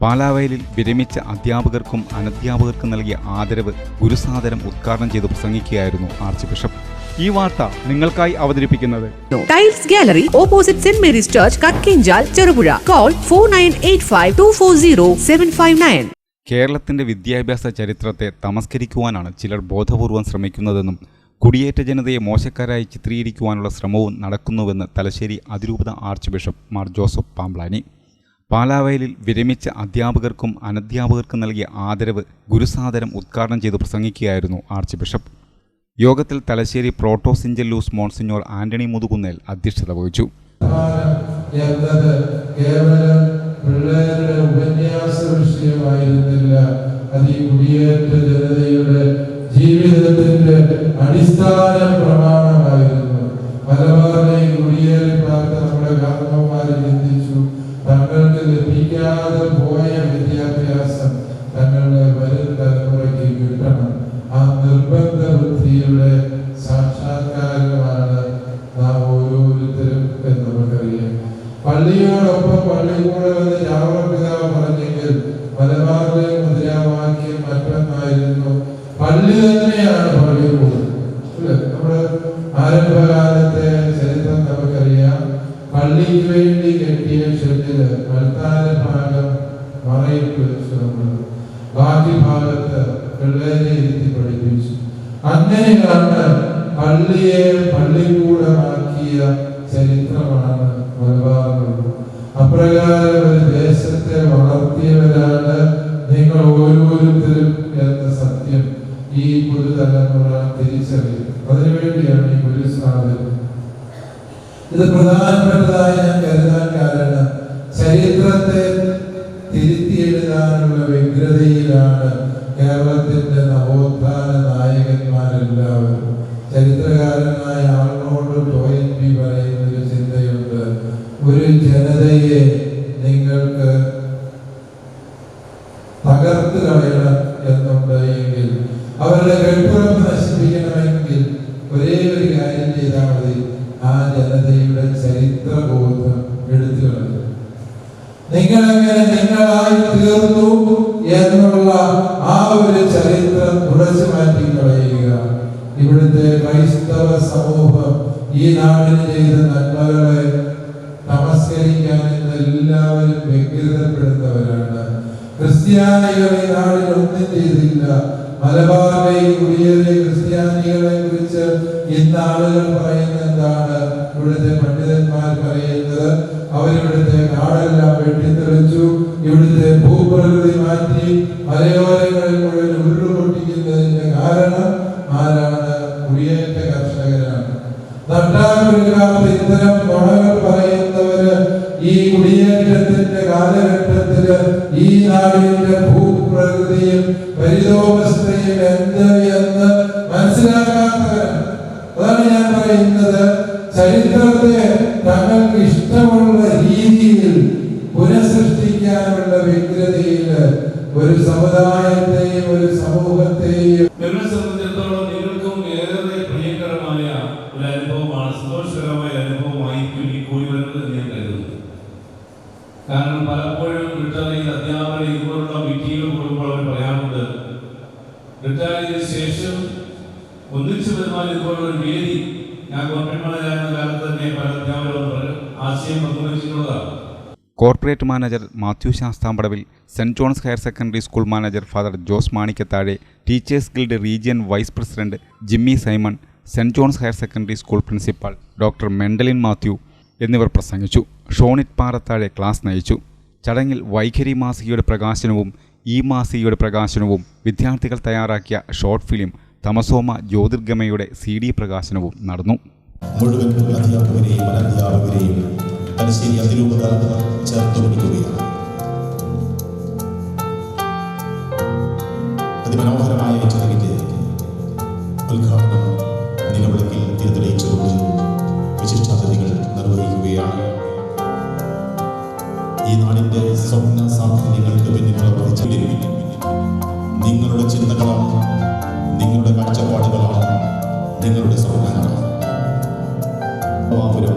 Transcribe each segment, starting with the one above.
പാലാവയലിൽ വിരമിച്ച അധ്യാപകർക്കും അനധ്യാപകർക്കും നൽകിയ ആദരവ് ഗുരുസാദരം ഉദ്ഘാടനം ചെയ്ത് പ്രസംഗിക്കുകയായിരുന്നു ആർച്ച് ബിഷപ്പ്. ഈ വാർത്ത നിങ്ങൾക്കായി അവതരിപ്പിക്കുന്നത് Tiles Gallery opposite Saint Mary's Church Kakkenchal Cherupuzha. Call four nine eight five two four zero seven five nine കേരളത്തിന്റെ വിദ്യാഭ്യാസ ചരിത്രത്തെ തമസ്കരിക്കുവാനാണ് ചിലർ ബോധപൂർവം ശ്രമിക്കുന്നതെന്നും കുടിയേറ്റ ജനതയെ മോശക്കാരായി ചിത്രീകരിക്കുവാനുള്ള ശ്രമവും നടക്കുന്നുവെന്ന് തലശ്ശേരി അതിരൂപത archbishop Mar Joseph Pamplany പാലാവയലിൽ വിരമിച്ച അധ്യാപകർക്കും അനധ്യാപകർക്കും നൽകിയ ആദരവ് ഗുരുസാദരം ഉദ്ഘാടനം ചെയ്ത് പ്രസംഗിക്കുകയായിരുന്നു ആർച്ച് ബിഷപ്പ്. യോഗത്തിൽ Thalassery proto syncellus monsignor Antony Muthukunnel അധ്യക്ഷത വഹിച്ചു. കേവലം ഉപന്യാസ ജീവിതത്തിന്റെ അടിസ്ഥാന പ്രമാണമായിരുന്നു. ലഭിക്കാതെ പോയ വിദ്യാഭ്യാസം തങ്ങളുടെ വരും തലമുറയ്ക്ക് കിട്ടണം. ആ നിർബന്ധ ബുദ്ധിയുടെ സാക്ഷാത്കാരമാണ് നാം ഓരോരുത്തരും എന്ന് നമുക്കറിയാം പള്ളിയോടൊപ്പം പള്ളിക്കൂടെ വന്ന് രാമപിതാവ് പറഞ്ഞെങ്കിൽ മലബാറിലെ മുദ്രാവാക്യം മറ്റൊന്നായിരുന്നു പള്ളി തന്നെയാണ് അല്ലേ? നമ്മുടെ ആരംഭകാലത്തെ ചരിത്രം നമുക്കറിയാം. പള്ളിക്ക് വേണ്ടി കെട്ടിയ ഷെഡിൽ പിള്ളേരെ അങ്ങനെ പഠിപ്പിച്ചു അങ്ങനെയാണ് പള്ളിയെ പള്ളിക്കൂടമാക്കിയ ചരിത്രമാണ് മലബാറുള്ളത് അപ്രകാരം ഒരു ദേശത്തെ വളർത്തിയവരാണ് നിങ്ങൾ ഓരോരുത്തരും എന്ന സത്യം ഈ പുതുതലമുറ തിരിച്ചറിയും അതിനുവേണ്ടിയാണ് ഈ ഗുരുസ്വാഗതം ഇത് പ്രധാനപ്പെട്ടതായി ഞാൻ കരുതാൻ കാരണം ചരിത്രത്തെ തിരുത്തിയെഴുതാനുള്ള വ്യഗ്രതയിലാണ് കേരളത്തിന്റെ നവോത്ഥാന നായകന്മാരെല്ലാവരും ചരിത്രകാരനായ ആളിനോട് ടോയൻ ബി പറയുന്ന ഒരു ചിന്തയുണ്ട്. ഒരു ജനതയെ നിങ്ങൾക്ക് തകർത്ത് കളയണം എന്നുണ്ടെങ്കിൽ അവരുടെ കെട്ടുറപ്പ് നശിപ്പിക്കണമെങ്കിൽ ഒരേ ഒരു കാര്യം ചെയ്താൽ മതി. ആ ജനതയുടെ ചരിത്രബോധം എടുത്തു കളയും നിങ്ങളെങ്ങനെ നിങ്ങളായി തീർന്നു ഇവിടുത്തെ ക്രൈസ്തവ സമൂഹം ഈ നാടിന് ചെയ്ത നന്മകളെ നമസ്കരിക്കാൻ ഇന്ന് എല്ലാവരും വ്യഗ്രതപ്പെടുന്നവരാണ്. ക്രിസ്ത്യാനികൾ ഈ നാടിൽ ഒന്നും ചെയ്തില്ല. മലബാറിലെ കുടിയേറിയ ക്രിസ്ത്യാനികളെ കുറിച്ച് ഇന്ന് ആളുകൾ പറയുന്ന എന്താണ്? ഇവിടുത്തെ പണ്ഡിതന്മാർ പറയുന്നത് അവരിവിടുത്തെ കാടെല്ലാം വെട്ടിത്തെളിച്ചു ഇവിടുത്തെ ഭൂപ്രകൃതി മാറ്റി മലയോരങ്ങളിൽ മുഴുവൻ ഉരുളുപൊട്ടിക്കുന്നതിന്റെ കാരണം ആരാണ്? നട്ടാകുരുക്കാത്ത ഇത്തരം നുണകൾ പറയുന്നവര് ഈ കുടിയേറ്റത്തിന്റെ കാലഘട്ടത്തിൽ ഈ നാടിന്റെ ഭൂപ്രകൃതിയും പരിതോവസ്ഥയും എന്ത് എന്ന് മനസ്സിലാക്കാത്തവരാണ്. അതാണ് ഞാൻ പറയുന്നത്. ചരിത്രത്തെ തങ്ങൾക്ക് ഇഷ്ടമുള്ള രീതിയിൽ പുനഃസൃഷ്ടിക്കാനുള്ള വ്യഗ്രതയിൽ ഒരു സമുദായത്തെയും ഒന്നിച്ചു വരുവാൻ ഇതുപോലുള്ള ഒരു വേദി ഞാൻ ഗവൺമെന്റ് കാലത്ത് തന്നെ പല അധ്യാപകരോട് ആശയം പങ്കുവച്ചിട്ടുള്ളതാണ്. Corporate manager Mathew Sasthampadavil Saint John's Higher Secondary School manager Father Jose Manikkathazhe Teachers Guild region vice president Jimmy Simon Saint John's Higher Secondary School principal doctor Mendalin Mathew എന്നിവർ പ്രസംഗിച്ചു. ഷോണിറ്റ് പാറത്താഴെ ക്ലാസ് നയിച്ചു. ചടങ്ങിൽ വൈഖരി മാസികയുടെ പ്രകാശനവും ഈ മാസികയുടെ പ്രകാശനവും വിദ്യാർത്ഥികൾ തയ്യാറാക്കിയ ഷോർട്ട് ഫിലിം തമസോമ ജ്യോതിർഗമയുടെ സി ഡി പ്രകാശനവും നടന്നു. അതിരൂപത അതിമനോഹരമായ ഈ നാടിന്റെ സ്വപ്ന സാഫല്യങ്ങൾക്ക് പിന്നിൽ പ്രവർത്തിച്ചതിൽ നിങ്ങളുടെ ചിന്തകളാണ്. നിങ്ങളുടെ കാഴ്ചപ്പാടുകളാണ് നിങ്ങളുടെ സ്വപ്നങ്ങളാണ് വാപുരം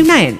nine